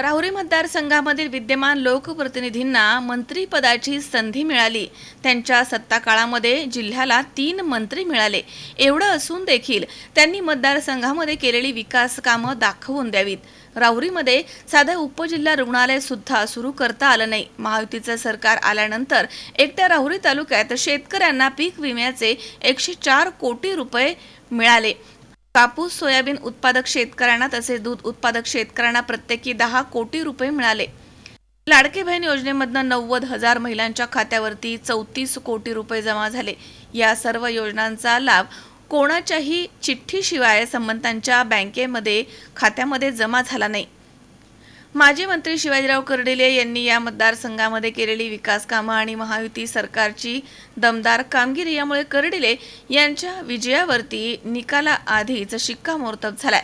राहुरी मतदारसंघामधील विद्यमान लोकप्रतिनिधींना मंत्रीपदाची संधी मिळाली. त्यांच्या सत्ताकाळामध्ये जिल्ह्याला तीन मंत्री मिळाले. एवढं असून देखील त्यांनी मतदारसंघामध्ये केलेली विकास कामं दाखवून द्यावीत. राहुरीमध्ये साधं उपजिल्हा रुग्णालय सुद्धा सुरू करता आलं नाही. महायुतीचं सरकार आल्यानंतर एकट्या राहुरी तालुक्यात शेतकऱ्यांना पीक विम्याचे एकशे चार कोटी रुपये मिळाले. कापूस सोयाबीन उत्पादक शेतकऱ्यांना तसेच दूध उत्पादक शेतकऱ्यांना प्रत्येकी दहा कोटी रुपये मिळाले. लाडके बहीण योजनेमधनं नव्वद हजार महिलांच्या खात्यावरती चौतीस कोटी रुपये जमा झाले. या सर्व योजनांचा लाभ कोणाच्याही चिठ्ठीशिवाय संबंधांच्या बँकेमध्ये खात्यामध्ये जमा झाला नाही. माजी मंत्री शिवाजीराव कर्डिले यांनी या मतदारसंघामध्ये केलेली विकास कामं आणि महायुती सरकारची दमदार कामगिरी यामुळे कर्डिले यांच्या विजयावरती निकालाआधीच शिक्कामोर्तब झालाय.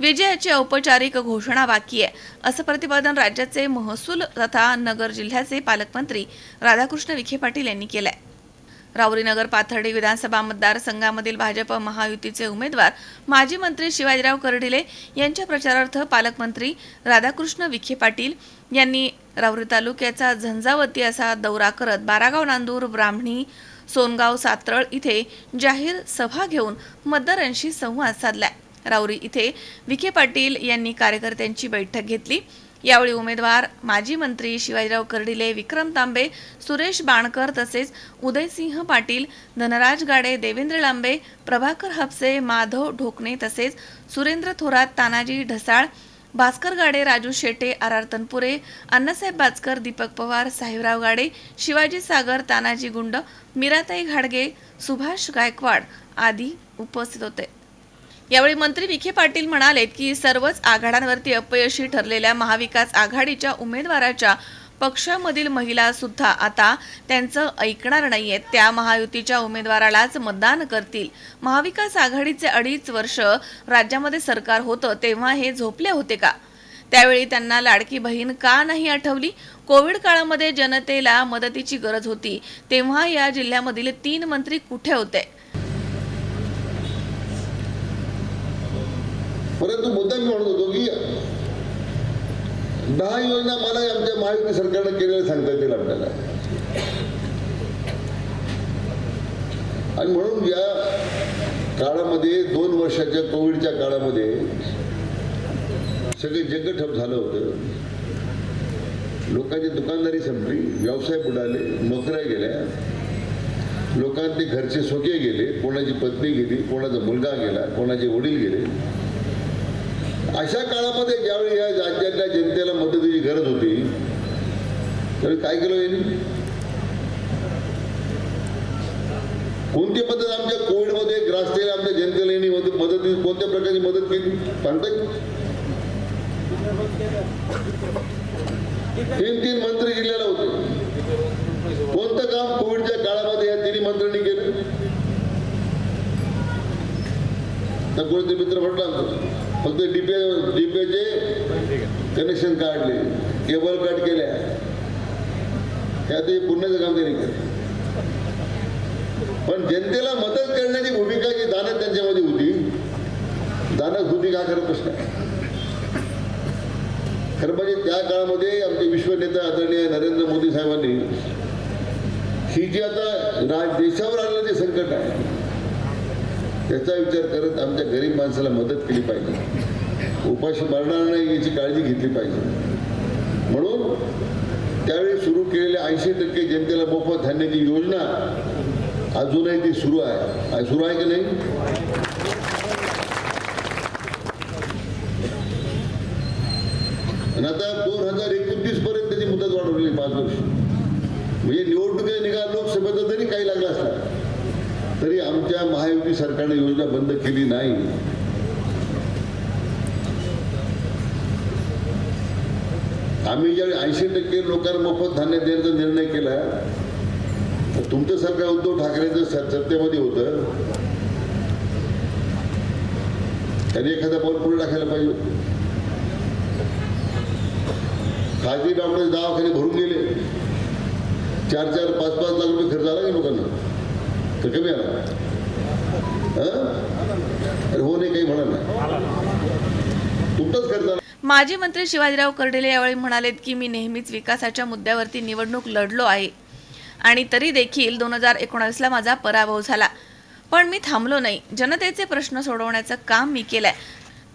विजयाची औपचारिक घोषणा बाकी आहे. असं प्रतिपादन राज्याचे महसूल तथा नगर जिल्ह्याचे पालकमंत्री राधाकृष्ण विखे पाटील यांनी केलं आहे रावरीनगर पाथर्डी विधानसभा मतदारसंघामधील भाजप महायुतीचे उमेदवार माजी मंत्री शिवाजीराव कर्डिले यांच्या प्रचारार्थ पालकमंत्री राधाकृष्ण विखे पाटील यांनी राऊरी तालुक्याचा झंझावती असा दौरा करत बारागाव नांदूर ब्राह्मणी सोनगाव सातरळ इथे जाहीर सभा घेऊन मतदारांशी संवाद साधला राऊरी इथे विखे पाटील यांनी कार्यकर्त्यांची बैठक घेतली. यावेळी उमेदवार माजी मंत्री शिवाजीराव कर्डिले विक्रम तांबे सुरेश बाणकर तसेच उदयसिंह पाटील धनराज गाडे देवेंद्र लांबे प्रभाकर हापसे माधव ढोकणे तसेच सुरेंद्र थोरात तानाजी ढसाळ भास्कर गाडे राजू शेटे आर आर तनपुरे अण्णासाहेब बाचकर दीपक पवार साहेबराव गाडे शिवाजी सागर तानाजी गुंड मीराताई घाडगे सुभाष गायकवाड आदी उपस्थित होते. यावेळी मंत्री विखे पाटील म्हणाले की सर्वच आघाड्यांवरती अपयशी ठरलेल्या महाविकास आघाडीच्या उमेदवाराच्या पक्षामधील महिला सुद्धा आता त्यांचं ऐकणार नाहीयेत. त्या महायुतीच्या उमेदवारालाच मतदान करतील. महाविकास आघाडीचे अडीच वर्ष राज्यामध्ये सरकार होतं तेव्हा हे झोपले होते का? त्यावेळी त्यांना लाडकी बहीण का नाही आठवली? कोविड काळामध्ये जनतेला मदतीची गरज होती. तेव्हा या जिल्ह्यामधील तीन मंत्री कुठे होते? परंतु मुद्दा मी म्हणत होतो की दहा योजना मला आमच्या महायुती सरकारनं केलेल्या सांगता येतील आपल्याला. आणि म्हणून या काळामध्ये दोन वर्षाच्या कोविडच्या काळामध्ये सगळे जग ठप झालं होतं. लोकांची दुकानदारी संपली व्यवसाय बुडाले नोकऱ्या गेल्या. लोकांचे घरचे सोके गेले कोणाची पत्नी गेली कोणाचा मुलगा गेला कोणाचे वडील गेले. अशा काळामध्ये ज्यावेळी या राज्यातल्या जनतेला मदतीची गरज होती त्यावेळी काय केलं यांनी? कोणती पद्धत आमच्या कोविडमध्ये ग्रासलेल्या आमच्या जनतेला यांनी मदत मदती कोणत्या प्रकारची मदत केली? सांगता तीन तीन मंत्री जिल्ह्याला होते. कोणतं काम कोविडच्या काळामध्ये या तिन्ही मंत्र्यांनी केलं? तर कोणते मित्र म्हटलं आमचं? फक्त डीपे डीपेचे कनेक्शन काढले केबल कट केल्या. त्यात पुण्याचं काम त्यांनी केलं. पण जनतेला मदत करण्याची भूमिका जी दानत त्यांच्यामध्ये होती दानत होती का करत प्रश्न खरं म्हणजे त्या काळामध्ये आमचे विश्वनेता आदरणीय नरेंद्र मोदी साहेबांनी ही जी आता राज देशावर आलेलं जे संकट आहे त्याचा विचार करत आमच्या गरीब माणसाला मदत केली पाहिजे. उपाशी मरणार नाही याची काळजी घेतली पाहिजे. म्हणून त्यावेळी सुरू केलेल्या ऐंशी टक्के जनतेला मोफत धान्याची योजना अजूनही ती सुरू आहे. सुरू आहे की नाही? आता दोन हजार एकोणतीस पर्यंत त्याची मुदत वाढवलेली पाच वर्ष. म्हणजे निवडणुकीचा निकाल लोकसभेचा जरी काही लागला असला तरी आमच्या महायुती सरकारने योजना बंद केली नाही. आम्ही ज्यावेळी ऐंशी टक्के लोकांना मोफत धान्य देण्याचा निर्णय केला तर तुमचं सरकार उद्धव ठाकरेंचं सत्तेमध्ये होतं. त्यांनी एखादा पाऊल पुढे टाकायला पाहिजे. खाजगी डॉक्टर दवाखाने भरून गेले. चार चार पाच पाच लाख रुपये खर्च आला की लोकांना? तर कमी आला. अरे हो नाही काही म्हणा नाही. तुमचाच करताना माजी मंत्री शिवाजीराव कर्डिले यावेळी म्हणालेत की मी नेहमीच विकासाच्या मुद्द्यावरती निवडणूक लढलो आहे. आणि तरी देखील दोन हजार एकोणावीसला माझा पराभव झाला. पण मी थांबलो नाही. जनतेचे प्रश्न सोडवण्याचं काम मी केलंय.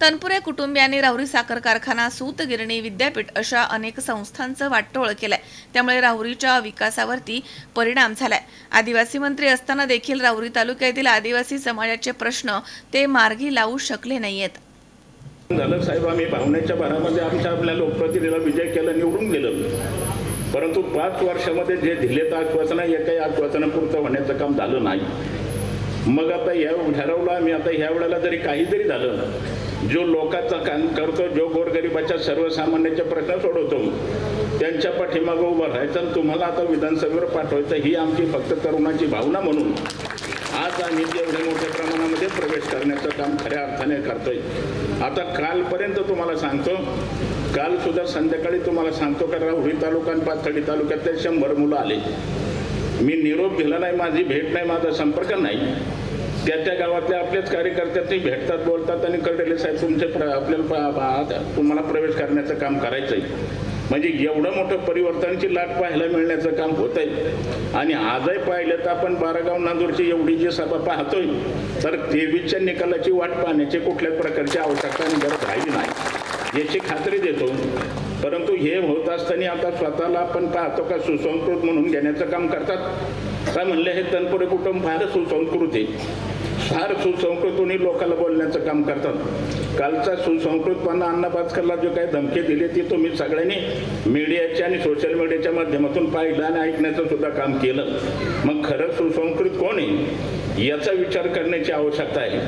तनपुरे कुटुंबियांनी राहुरी साखर कारखाना सूतगिरणी विद्यापीठ अशा अनेक संस्थांचं वाटोळ केलंय. त्यामुळे राहुरीच्या विकासावरती परिणाम झालाय. आदिवासी मंत्री असताना देखील राहुरी तालुक्यातील आदिवासी समाजाचे प्रश्न ते मार्गी लावू शकले नाहीयेत. झालं साहेब आम्ही भावनेच्या भरामध्ये आमच्या आपल्या लोकप्रतिनिधीला विजय केला निवडून गेलं. परंतु पाच वर्षामध्ये जे दिलेत आश्वासनं एकाही आश्वासनापुरतं होण्याचं काम झालं नाही. मग आता या ठरवलं आम्ही आता ह्या वेळेला जरी काही जरी झालं. जो लोकांचं काम करतो जो गोरगरिबाच्या सर्वसामान्यांचे प्रश्न सोडवतो त्यांच्या पाठीमागं उभं राहायचं आणि तुम्हाला आता विधानसभेवर पाठवायचं ही आमची फक्त तरुणाची भावना म्हणून. आज आम्ही एवढ्या मोठ्या प्रमाणामध्ये प्रवेश करण्याचं काम खऱ्या अर्थाने करतोय. आता कालपर्यंत तुम्हाला सांगतो काल सुद्धा संध्याकाळी तुम्हाला सांगतो का राहुरी तालुका आणि पाथडी तालुक्यातले शंभर मुलं आले. मी निरोप दिला नाही माझी भेट नाही माझा संपर्क नाही. त्या त्या गावातल्या आपल्याच कार्यकर्त्यांनी भेटतात बोलतात आणि कळलेले साहेब तुमचे प्र- आपल्याला तुम्हाला प्रवेश करण्याचं काम करायचं आहे म्हणजे एवढं मोठं परिवर्तनाची लाट पाहायला मिळण्याचं काम होत आहे आणि आजही पाहिलं तर आपण बारागाव नांदूरची एवढी जी सभा पाहतोय तर तेवीसच्या निकालाची वाट पाहण्याची कुठल्याच प्रकारची आवश्यकता आणि गरज राहिली नाही. याची खात्री देतो. परंतु हे होत असताना आता स्वतःला आपण पाहतो का सुसंस्कृत म्हणून घेण्याचं काम करतात? काय म्हणलं हे तनपुरे कुटुंब फारच सुसंस्कृत आहे. फार सुसंस्कृतूनही लोकांना बोलण्याचं काम करतात. कालचा सुसंस्कृतपणा अण्णा भास्करला जो काही धमकी दिली ती तुम्ही सगळ्यांनी मीडियाच्या आणि सोशल मीडियाच्या माध्यमातून पाहिलं आणि ऐकण्याचं सुद्धा काम केलं. मग खरं सुसंस्कृत कोण आहे? याचा विचार करण्याची आवश्यकता आहे.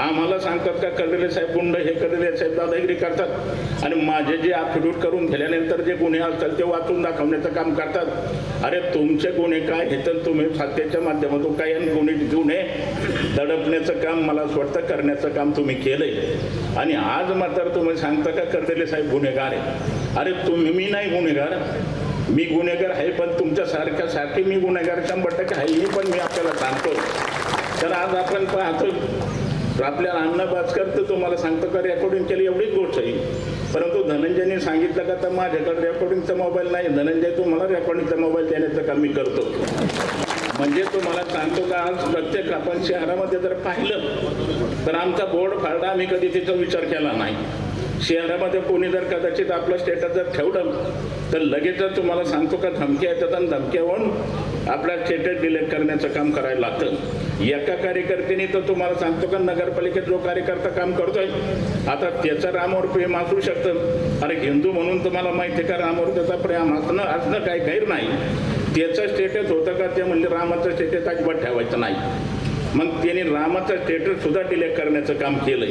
आम्हाला सांगतात का कर्डिले साहेब गुंड हे कर्डिले साहेब दादागिरी करतात. आणि माझे जे ॲफिडेविट करून गेल्यानंतर जे गुन्हे असतात ते वाचून दाखवण्याचं काम करतात. अरे तुमचे गुन्हे काय हे तर तुम्ही सत्तेच्या माध्यमातून काही आणि गुन्हे गुन्हे दडपण्याचं काम मला असं वाटतं करण्याचं काम तुम्ही केलंय. आणि आज मात्र तुम्ही सांगता का कर्दिले साहेब गुन्हेगार आहे? अरे तुम्ही मी नाही गुन्हेगार. मी गुन्हेगार आहे पण तुमच्यासारख्या सारखे मी गुन्हेगार शंभर टक्के आहे पण मी आपल्याला सांगतो तर आज आपण पाहतो आपल्याला अण्णा भास्कर तर तुम्हाला सांगतो का रेकॉर्डिंग केली एवढीच गोष्ट आहे परंतु धनंजयने सांगितलं का तर माझ्याकडे रेकॉर्डिंगचा मोबाईल नाही. धनंजय तुम्हाला रेकॉर्डिंगचा मोबाईल देण्याचं काम मी करतो. म्हणजे तुम्हाला सांगतो का आज प्रत्येक आपण शहरामध्ये जर पाहिलं तर आमचा बोर्ड फाडला आम्ही कधी तिचा विचार केला नाही. शहरामध्ये कोणी जर कदाचित आपलं स्टेटस जर ठेवलं तर लगेचच तुम्हाला सांगतो का धमक्या येतात आणि धमक्या होऊन आपला स्टेटस डिलेक्ट करण्याचं काम करायला लागतं. एका कार्यकर्त्याने तर तुम्हाला सांगतो का नगरपालिकेत जो कार्यकर्ता काम करतोय आता त्याचा रामावर प्रेम असू शकतं. अरे हिंदू म्हणून तुम्हाला माहिती आहे का रामावर त्याचा प्रेम असणं असणं काही गैर नाही. त्याचं स्टेटस होतं का ते म्हणजे रामाचं स्टेटस अजिबात ठेवायचं नाही. मग त्यांनी रामाचं स्टेटस सुद्धा डिलेक्ट करण्याचं काम केलंय.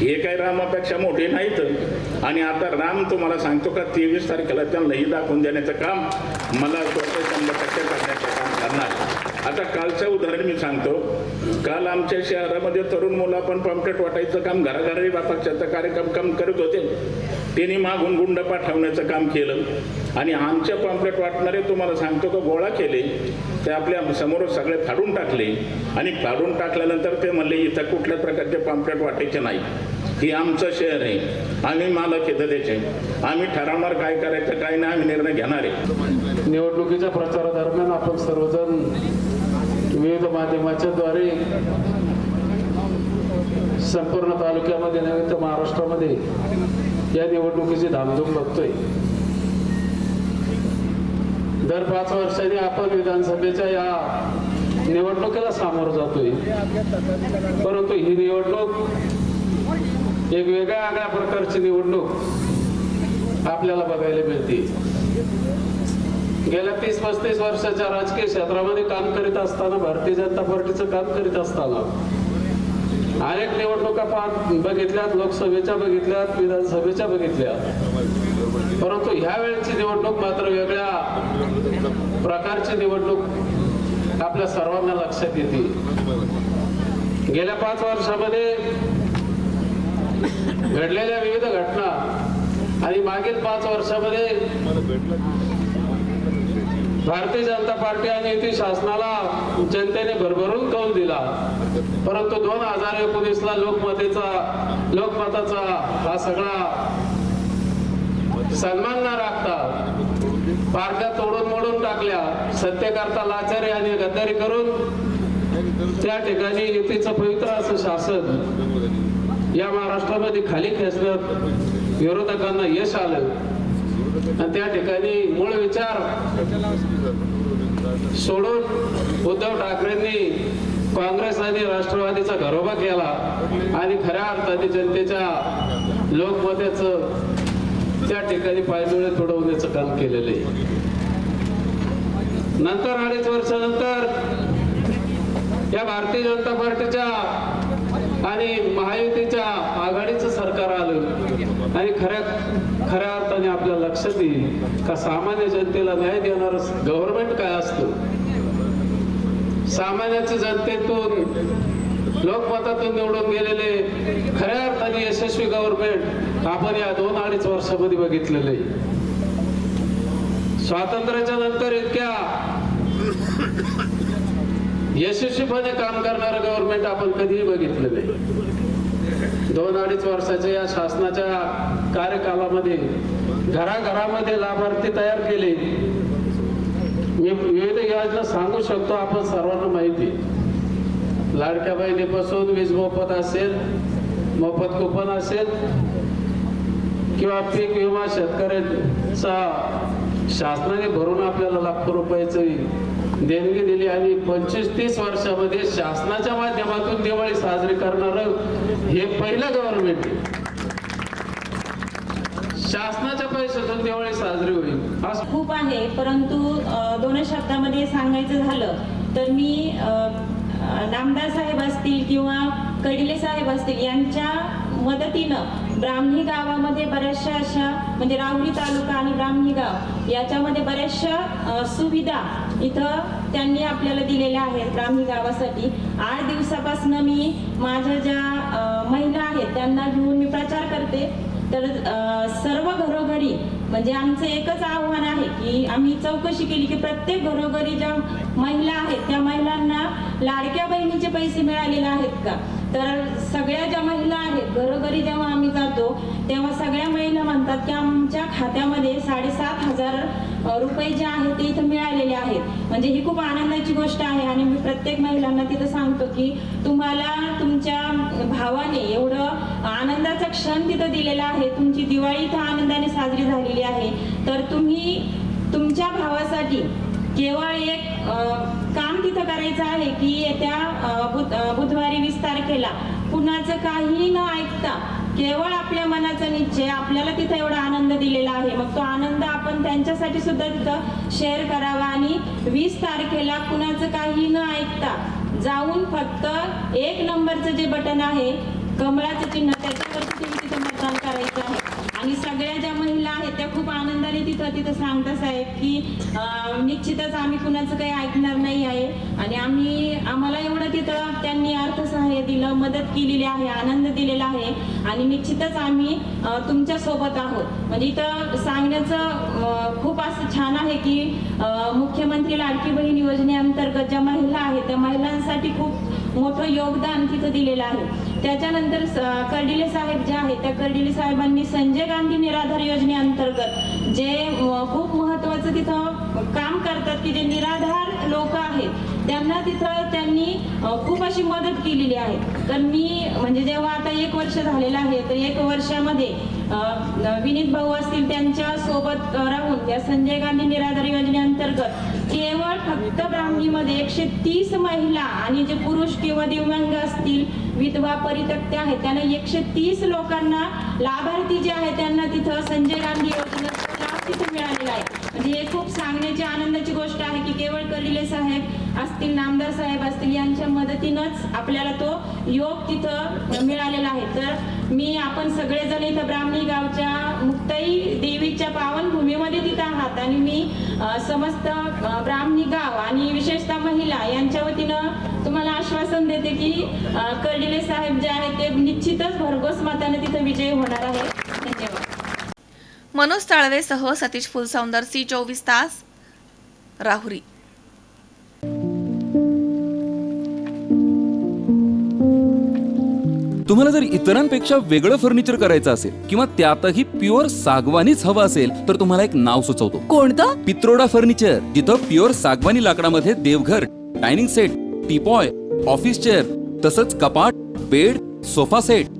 हे काय रामापेक्षा मोठे नाहीत. आणि आता राम तुम्हाला सांगतो का तेवीस तारखेला त्यांनाही दाखवून देण्याचं काम मला स्वतः शंभर टक्के करण्याचं काम करणार. आता कालचं उदाहरण मी सांगतो. काल आमच्या शहरामध्ये तरुण मुलं आपण पंपलेट वाटायचं काम घराघरी पक्षाचं कार्यक्रम काम करत होते. त्यांनी मागून गुंड पाठवण्याचं काम केलं. आणि आमच्या पॉम्प्लेट वाटणारे तुम्हाला सांगतो का गोळा केले ते आपल्यासमोर सगळे फाडून टाकले. आणि फाडून टाकल्यानंतर ते म्हणले इथं कुठल्याच प्रकारचे पम्पलेट वाटायचे नाही. ही आमचं शहर आहे. आम्ही मालक आहे त्याचे आम्ही ठरवणार काय करायचं काय नाही आम्ही निर्णय घेणार आहे. निवडणुकीच्या प्रचारादरम्यान आपण सर्वजण विविध माध्यमाच्या द्वारे संपूर्ण तालुक्यामध्ये नव्हे तर महाराष्ट्रामध्ये या निवडणुकीची धामधूम बघतोय. दर पाच वर्षांनी आपण विधानसभेच्या या निवडणुकीला सामोरं जातोय. परंतु ही निवडणूक एक वेगळ्या आगळ्या प्रकारची निवडणूक आपल्याला बघायला मिळते. गेल्या तीस पस्तीस वर्षाच्या राजकीय क्षेत्रामध्ये काम करीत असताना भारतीय जनता पार्टीचं काम करीत असताना अनेक निवडणुका पाहत बघितल्यात लोकसभेच्या बघितल्यात विधानसभेच्या बघितल्यात. परंतु ह्या वेळेची निवडणूक मात्र वेगळ्या प्रकारची निवडणूक आपल्या सर्वांना लक्षात येते. गेल्या पाच वर्षामध्ये घडलेल्या विविध घटना आणि मागील पाच वर्षामध्ये भारतीय जनता पार्टी आणि युती शासनाला जनतेने भरभरून कौल दिला. परंतु दोन हजार एकोणीसला लोकमतेचा लोकमताचा हा सगळा सन्मान न राखता पार्ट्या तोडून मोडून टाकल्या. सत्यकर्ता लाचारी आणि गद्दारी करून त्या ठिकाणी युतीचं पवित्र असं शासन या महाराष्ट्रामध्ये खाली खेचण्यात विरोधकांना यश आलं. आणि त्या ठिकाणी मूळ विचार सोडून उद्धव ठाकरेंनी काँग्रेस आणि राष्ट्रवादीचा घरोबा केला. आणि खऱ्या अर्थाने जनतेच्या लोकमताचं त्या ठिकाणी पायदुळे तुडवण्याचं काम केलेलं आहे. नंतर अडीच वर्षानंतर या भारतीय जनता पार्टीच्या आणि महायुतीच्या आघाडीचं सरकार आलं. आणि खऱ्या खऱ्या अर्थाने आपल्या लक्षात येईल का सामान्य जनतेला न्याय देणार गव्हर्नमेंट काय असतं? सामान्याच्या जनतेतून लोकमतातून निवडून गेलेले खऱ्या अर्थाने यशस्वी गव्हर्नमेंट आपण या दोन अडीच वर्षामध्ये बघितलेलं आहे. स्वातंत्र्याच्या नंतर इतक्या यशस्वीपणे काम करणारं गव्हर्नमेंट आपण कधीही बघितलं नाही. दोन अडीच वर्षाच्या या शासनाच्या कार्यकालामध्ये घराघरामध्ये लाभार्थी तयार केले. मी विविध योजना सांगू शकतो आपण सर्वांना माहिती लाडक्या बहिणीपासून वीज मोफत असेल मोफत कुपन असेल किंवा पीक विमा शेतकऱ्यांचा शासनाने भरून आपल्याला लाखो रुपयाची देणगी दिली आणि पंचवीस तीस वर्षामध्ये शासनाच्या माध्यमातून दिवाळी साजरी करणार हे पहिलं गव्हर्नमेंट शासनाच्या पैशातून दिवाळी साजरी होईल. असं खूप आहे परंतु दोन शब्दामध्ये सांगायचं झालं तर मी नामदार साहेब असतील किंवा कडिले साहेब असतील यांच्या मदतीनं ब्राह्मणी गावामध्ये बऱ्याचशा अशा म्हणजे राहुरी तालुका आणि ब्राह्मणी गाव याच्यामध्ये बऱ्याचशा सुविधा इथं त्यांनी आपल्याला दिलेल्या आहेत ब्राह्मणी गावासाठी. आठ दिवसापासून मी माझ्या ज्या महिला आहेत त्यांना घेऊन मी प्रचार करते. तर सर्व घरोघरी म्हणजे आमचं एकच आव्हान आहे की आम्ही चौकशी केली की प्रत्येक घरोघरी ज्या महिला आहेत त्या महिलांना लाडक्या बहिणीचे पैसे मिळालेले आहेत का? तर सगळ्या ज्या महिला आहेत घरोघरी जेव्हा आम्ही जातो तेव्हा सगळ्या महिला म्हणतात की आमच्या खात्यामध्ये साडेसात हजार रुपये जे आहेत ते इथं मिळालेले आहेत. म्हणजे ही खूप आनंदाची गोष्ट आहे आणि मी प्रत्येक महिलांना तिथं सांगतो की तुम्हाला तुमच्या भावाने एवढं आनंदाचा क्षण तिथं दिलेला आहे. तुमची दिवाळी इथं आनंदाने साजरी झालेली आहे. तर तुम्ही तुमच्या भावासाठी केवळ एक काम तिथं करायचं आहे की येत्या बुध- बुधवारी वीस तारखेला कुणाचं काहीही न ऐकता केवळ आपल्या मनाचा निश्चय आपल्याला तिथं एवढा आनंद दिलेला आहे. मग तो आनंद आपण त्यांच्यासाठी सुद्धा तिथं शेअर करावा आणि वीस तारखेला कुणाचं काही न ऐकता जाऊन फक्त एक नंबरचं जे बटन आहे कमळाचं चिन्ह त्याच्यावरती तुम्ही तिथं मतदान करायचं आहे. आणि सगळ्या ज्या महिला आहेत त्या खूप आनंदाने तिथं तिथं सांगतात साहेब की निश्चितच आम्ही कुणाचं काही ऐकणार नाही आहे. आणि आम्ही आम्हाला एवढं तिथं त्यांनी अर्थसहाय्य दिलं मदत केलेली आहे आनंद दिलेला आहे. आणि निश्चितच आम्ही तुमच्यासोबत आहोत. म्हणजे इथं सांगण्याचं खूप असं छान आहे की मुख्यमंत्री लाडकी बहीण योजनेअंतर्गत ज्या महिला आहेत त्या महिलांसाठी खूप मोठं योगदान तिथं दिलेलं आहे. त्याच्यानंतर स- कर्डिले साहेब जे आहेत त्या कर्डिले साहेबांनी संजय गांधी निराधार योजनेअंतर्गत जे खूप महत्वाचं तिथं काम करतात की जे निराधार लोक आहेत त्यांना तिथं त्यांनी खूप अशी मदत केलेली आहे. तर मी म्हणजे जेव्हा आता एक वर्ष झालेलं आहे तर एक वर्षामध्ये विनीत भाऊ असतील त्यांच्यासोबत राहून या संजय गांधी निराधार योजनेअंतर्गत केवळ फक्त ब्राह्मणीमध्ये एकशे तीस महिला आणि जे पुरुष किंवा दिव्यांग असतील विधवा परित्यक्त्या आहेत त्यांना एकशे तीस लोकांना लाभार्थी जे आहेत त्यांना तिथं संजय गांधी योजनेचा लाभ तिथे मिळालेला आहे. म्हणजे हे खूप सांगण्याची आनंदाची गोष्ट आहे की केवळ कलिले साहेब असतील नामदार साहेब असतील यांच्या मदतीनंच आपल्याला तो योग तिथं मिळालेला आहे. तर मी आपण सगळेजण इथं ब्राह्मणी गावच्या मुक्ताई देवीच्या पावन भूमीमध्ये तिथं आहात आणि मी समस्त ब्राह्मणी गाव आणि विशेषतः महिला यांच्या वतीनं तुम्हाला आश्वासन देते की कर्डिले साहेब जे आहेत ते निश्चितच भरघोस मताने तिथं विजयी होणार आहे मनोज ताळवेसह सतीश फुलसौंदर सी चोवीस तास राहुरी. तुम्हाला जर इतरांपेक्षा वेगळं फर्निचर करायचं असेल किंवा त्यातही प्युअर सागवानीच हवं असेल तर तुम्हाला एक नाव सुचवतो. कोणतं? पित्रोडा फर्निचर जिथं प्युअर सागवानी लाकडामध्ये देवघर dining set teapoy office chair तसंच कपाट bed sofa set